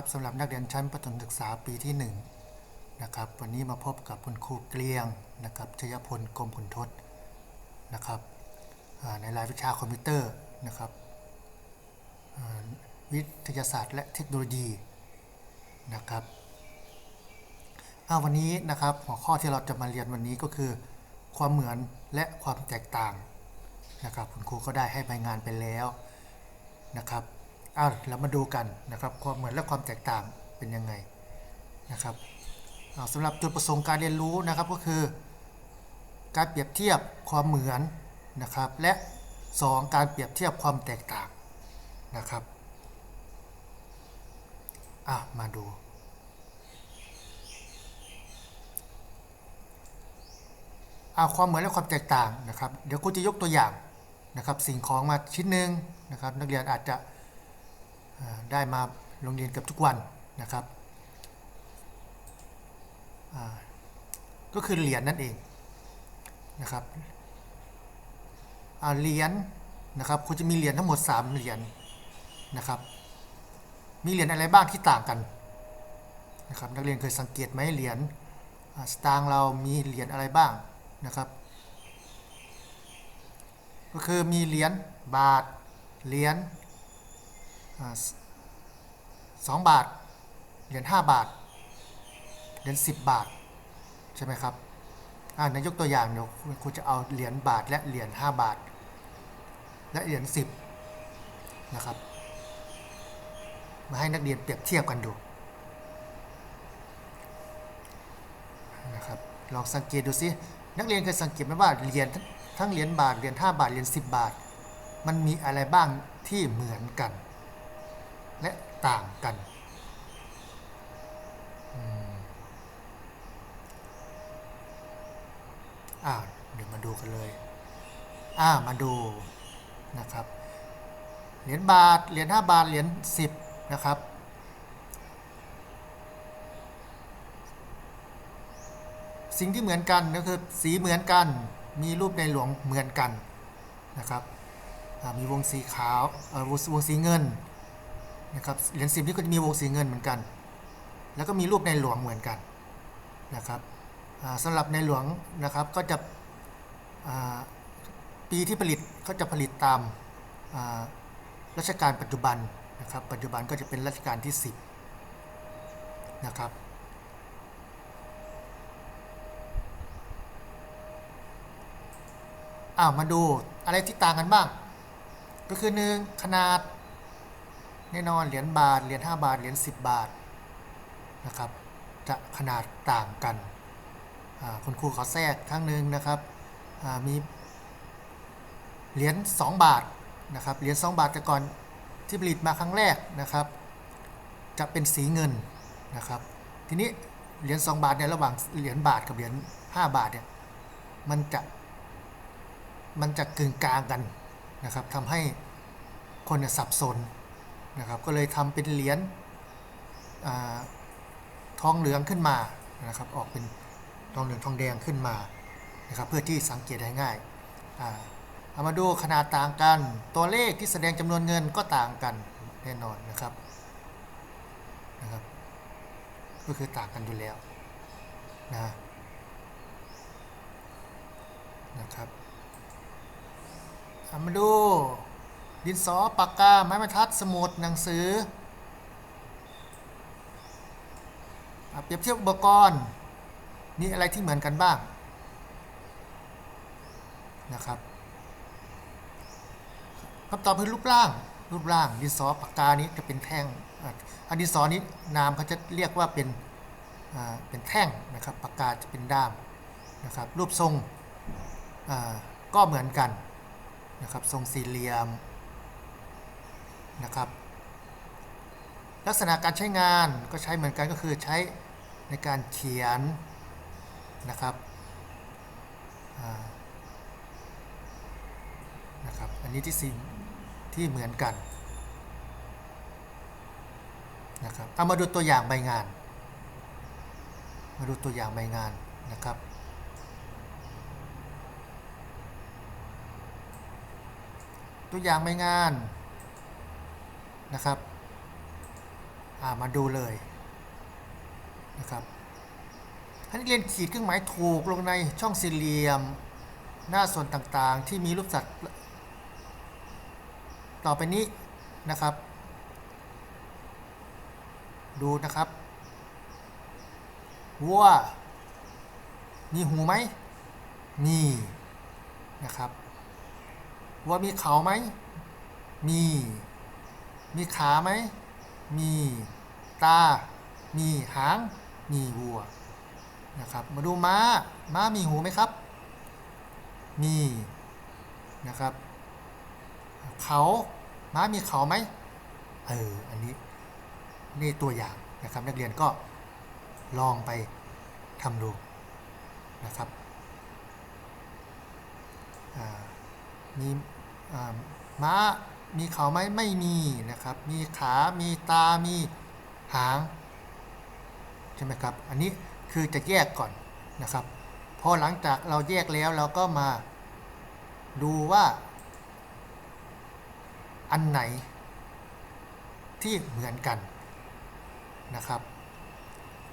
ครับสำหรับนักเรียนชั้นประถมศึกษาปีที่1นะครับวันนี้มาพบกับคุณครูเกลียงนะครับชยพลกรมผลทศนะครับในรายวิชาคอมพิวเตอร์นะครับวิทยาศาสตร์และเทคโนโลยีนะครับอ่าวันนี้นะครับหัวข้อที่เราจะมาเรียนวันนี้ก็คือ ความเหมือนและความแตกต่างนะครับคุณครูก็ได้ให้ใบงานไปแล้วนะครับ อ้าวเรามาดูกันนะครับความเหมือนและความแตกต่างเป็นยังไงนะครับสำหรับจุดประสงค์การเรียนรู้นะครับก็คือ การเปรียบเทียบความเหมือนนะครับและ 2 การเปรียบเทียบความแตกต่างนะครับอะมาดู เอาความเหมือนและความแตกต่างนะครับ เดี๋ยวครูจะยกตัวอย่างนะครับสิ่งของมาชิ้นหนึ่งนะครับนักเรียนอาจจะ ได้มาโรงเรียนเกือบทุกวันนะครับ ก็คือเหรียญนั่นเองนะครับเหรียญนะครับครูจะมีเหรียญทั้งหมด 3 เหรียญนะครับ มีเหรียญอะไรบ้างที่ต่างกันนะครับนักเรียนเคยสังเกตไหมเหรียญสตางค์เรามีเหรียญอะไรบ้างนะครับ ก็คือมีเหรียญบาทเหรียญ สองบาท เหรียญห้าบาท เหรียญสิบบาท ใช่ไหมครับอ่านายกตัวอย่างเดี๋ยวครูจะเอาเหรียญบาทและเหรียญห้าบาท และเหรียญสิบนะครับ มาให้นักเรียนเปรียบเทียบกันดูนะครับลองสังเกตดูสินักเรียนเคยสังเกตไหมว่าเหรียญทั้งเหรียญบาทเหรียญ5บาทเหรียญ10บาท มันมีอะไรบ้างที่เหมือนกัน และต่างกัน อ่า เดี๋ยวมาดูกันเลย อ่า มาดูนะครับ เหรียญบาท เหรียญ5บาท เหรียญ10 นะครับ สิ่งที่เหมือนกันก็คือสีเหมือนกัน มีรูปในหลวงเหมือนกันนะครับ มีวงสีขาววงสีเงิน นะครับเหรียญสิบนี่ก็จะมีวงสีเงินเหมือนกัน แล้วก็มีรูปในหลวงเหมือนกันนะครับอ่าสำหรับในหลวงนะครับก็จะปีที่ผลิตก็จะผลิตตามรัชกาลปัจจุบันนะครับปัจจุบันก็จะเป็นรัชกาลที่ 10นะครับอ้าวมาดูอะไรที่ต่างกันบ้าง ก็คือหนึ่งขนาด แน่นอนเหรียญบาทเหรียญ5บาทเหรียญ10 บาทนะครับจะขนาดต่างกันคุณครูขอแทรกครั้งหนึ่งนะครับมีเหรียญ2บาทนะครับเหรียญ2บาทแต่ก่อนที่ผลิตมาครั้งแรกนะครับ จะเป็นสีเงินนะครับทีนี้เหรียญ2บาทเนี่ยระหว่างเหรียญบาทกับเหรียญ5บาทเนี่ยมันจะมันจะกึ่งกลางกันนะครับทำให้คนสับสน นะครับก็เลยทำเป็นเหรียญทองเหลืองขึ้นมานะครับออกเป็นทองเหลืองทองแดงขึ้นมานะครับเพื่อที่สังเกตได้ง่ายเอามาดูขนาดต่างกัน ตัวเลขที่แสดงจำนวนเงินก็ต่างกันแน่นอนนะครับนะครับ ก็คือต่างกันอยู่แล้วนะนะครับเอามาดู ดินสอปากกาไม้บรรทัดสมุดหนังสืออเปรียบเทียบอุปกรณ์มีอะไรที่เหมือนกันบ้างนะครับคำตอบคือรูปร่างรูปร่างดินสอปากกานี้จะเป็นแท่งอันดินสอนี้นามเขาจะเรียกว่าเป็นเป็นแท่งนะครับปากกาจะเป็นด้ามนะครับรูปทรงก็เหมือนกันนะครับทรงสี่เหลี่ยม นะครับ ลักษณะการใช้งานก็ใช้เหมือนกันก็คือใช้ในการเขียนนะครับนะครับอันนี้ที่สิ่งที่เหมือนกันนะครับเอามาดูตัวอย่างใบงาน มาดูตัวอย่างใบงานนะครับตัวอย่างใบงาน นะครับามาดูเลยนะครับให้นักเรียนขีดเครื่องหมายถูกลงในช่องสี่เหลี่ยม หน้าส่วนต่างๆ ที่มีรูปสัตว์ ต่อไปนี้นะครับ ดูนะครับวัวมีหูไหมมีนะครับวัวมีเขาไหมมี มีขาไหม มี ตา มีหาง มีวัว นะครับ มาดูม้า ม้ามีหูไหมครับ มี นะครับ เขา ม้ามีเขาไหม เออ อันนี้นี่ตัวอย่างนะครับ นักเรียนก็ลองไปทำดูนะครับมีม้า มีเขาไหมไม่มีนะครับ มีขา มีตา มีหาง ใช่ไหมครับ อันนี้คือจะแยกก่อนนะครับ พอหลังจากเราแยกแล้วเราก็มาดูว่า อันไหนที่เหมือนกันนะครับ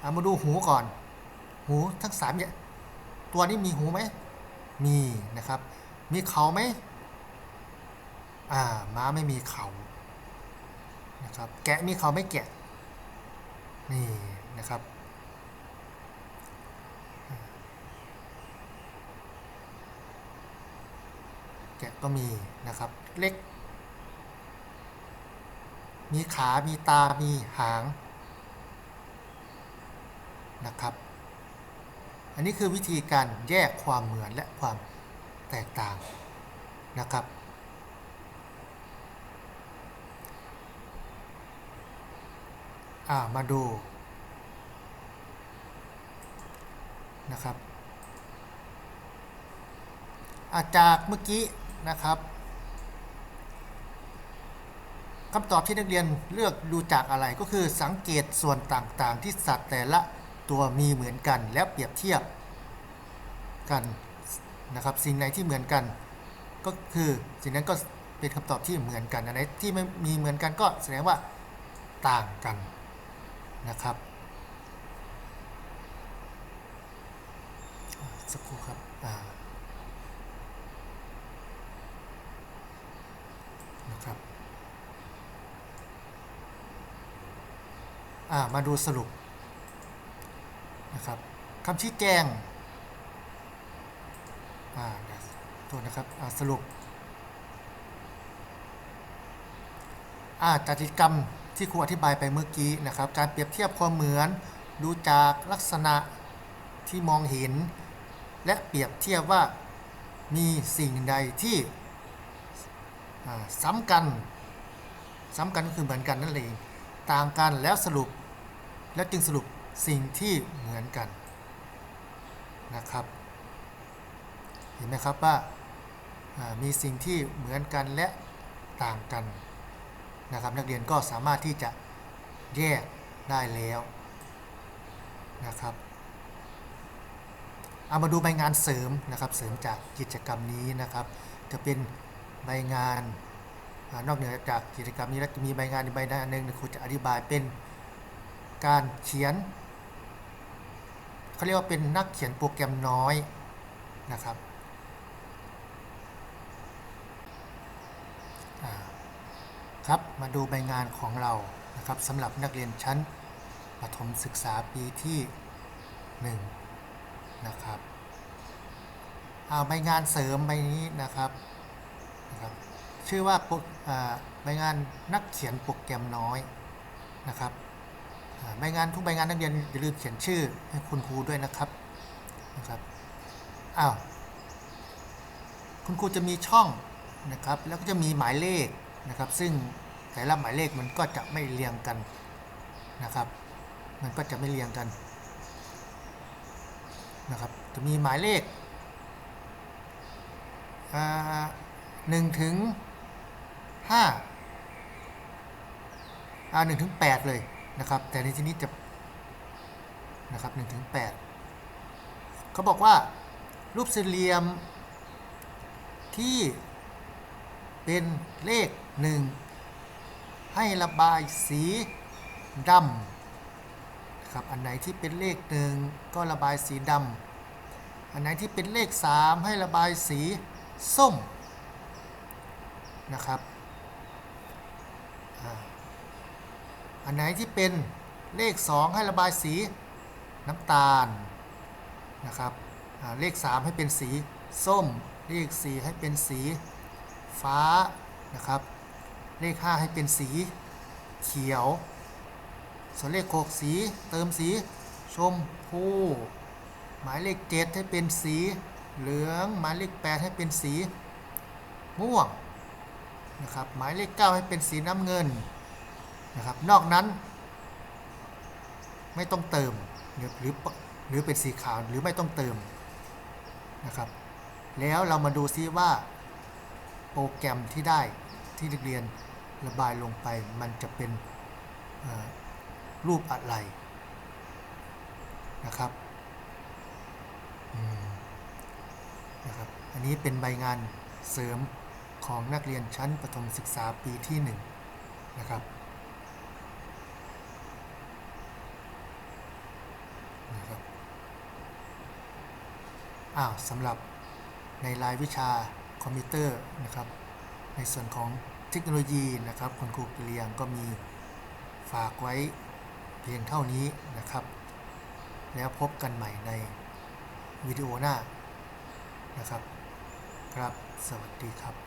เอามาดูหูก่อน หูทั้งสามเนี่ยตัวนี้มีหูไหมมีนะครับ มีเขาไหม อ่าม้าไม่มีเขานะครับแกะมีเขาไม่แกะนี่นะครับแกะก็มีนะครับเล็ก มีขา มีตา มีหางนะครับ อันนี้คือวิธีการแยกความเหมือนและความแตกต่างนะครับ อ่ามาดูนะครับอาจากเมื่อกี้นะครับคำตอบที่นักเรียนเลือกดูจากอะไรก็คือสังเกตส่วนต่างๆ ที่สัตว์แต่ละตัวมีเหมือนกันแล้วเปรียบเทียบกันนะครับ สิ่งไหนที่เหมือนกัน ก็คือสิ่งนั้นก็เป็นคำตอบที่เหมือนกันอันไหนที่ไม่มีเหมือนกันก็แสดงว่าต่างกัน นะครับ สักครู่ครับนะครับมาดูสรุปนะครับคำชี้แจงอ่าเดี๋ยวโทษนะครับสรุปอ่ากิจกรรม ที่ครูอธิบายไปเมื่อกี้นะครับ การเปรียบเทียบความเหมือน ดูจากลักษณะที่มองเห็น และเปรียบเทียบว่ามีสิ่งใดที่ซ้ำกันซ้ำกันก็คือเหมือนกันนั่นเองต่างกันแล้วสรุปแล้วจึงสรุปสิ่งที่เหมือนกันนะครับ เห็นไหมครับว่ามีสิ่งที่เหมือนกันและต่างกัน นะครับนักเรียนก็สามารถที่จะแยกได้แล้วนะครับเอามาดูใบงานเสริมนะครับเสริมจากกิจกรรมนี้นะครับ จะเป็นใบงานนอกเหนือจากกิจกรรมนี้แล้วจะมีใบงานใบหน้าหนึ่งครูจะอธิบายเป็นการเขียนเขาเรียกว่าเป็นนักเขียนโปรแกรมน้อยนะครับอ่า ครับมาดูใบงานของเรานะครับสำหรับนักเรียนชั้นประถมศึกษาปีที่1นะครับเอาใบงานเสริมใบนี้นะครับนะครับ ชื่อว่าใบงานนักเขียนโปรแกรมน้อยนะครับใบงานทุกใบงานนักเรียนอย่าลืมเขียนชื่อให้คุณครูด้วยนะครับนะครับอ้าวคุณครูจะมีช่องนะครับ แล้วก็จะมีหมายเลข นะครับ ซึ่งแต่ละหมายเลขมันก็จะไม่เรียงกันนะครับ มันก็จะไม่เรียงกันนะครับ จะมีหมายเลขอ่าหนึ่งถึงห้าอ่าหนึ่งถึงแปดเลยนะครับ แต่ในที่นี้จะนะครับหนึ่งถึงแปดเขาบอกว่ารูปสี่เหลี่ยมที่ เป็นเลขหนึ่งให้ระบายสีดำนะครับอันไหนที่เป็นเลขหนึ่งก็ระบายสีดำอันไหนที่เป็นเลข3ให้ระบายสีส้มนะครับอันไหนที่เป็นเลข 2 ให้ระบายสีน้ำตาลนะครับเลข 3 ให้เป็นสีส้ม เลข 4 ให้เป็นสี ฟ้านะครับ เลข 5 ให้เป็นสีเขียว ส่วนเลข 6 สีเติมสีชมพูหมายเลข 7 ให้เป็นสีเหลือง หมายเลข 8 ให้เป็นสีม่วงนะครับหมายเลข 9 ให้เป็นสีน้ำเงินนะครับนอกนั้นไม่ต้องเติมหรือหรือหรือเป็นสีขาวหรือไม่ต้องเติมนะครับแล้วเรามาดูซิว่า โปรแกรมที่ได้ที่นักเรียนระบายลงไปมันจะเป็นรูปอะไรนะครับนะครับ อันนี้เป็นใบงานเสริมของนักเรียนชั้นประถมศึกษาปีที่1นะครับนะครับ อ้าวสำหรับในรายวิชา คอมพิวเตอร์นะครับ ในส่วนของเทคโนโลยีนะครับคุณครูกิเลียงก็มีฝากไว้เพียงเท่านี้นะครับ แล้วพบกันใหม่ในวิดีโอหน้านะครับ ครับ สวัสดีครับ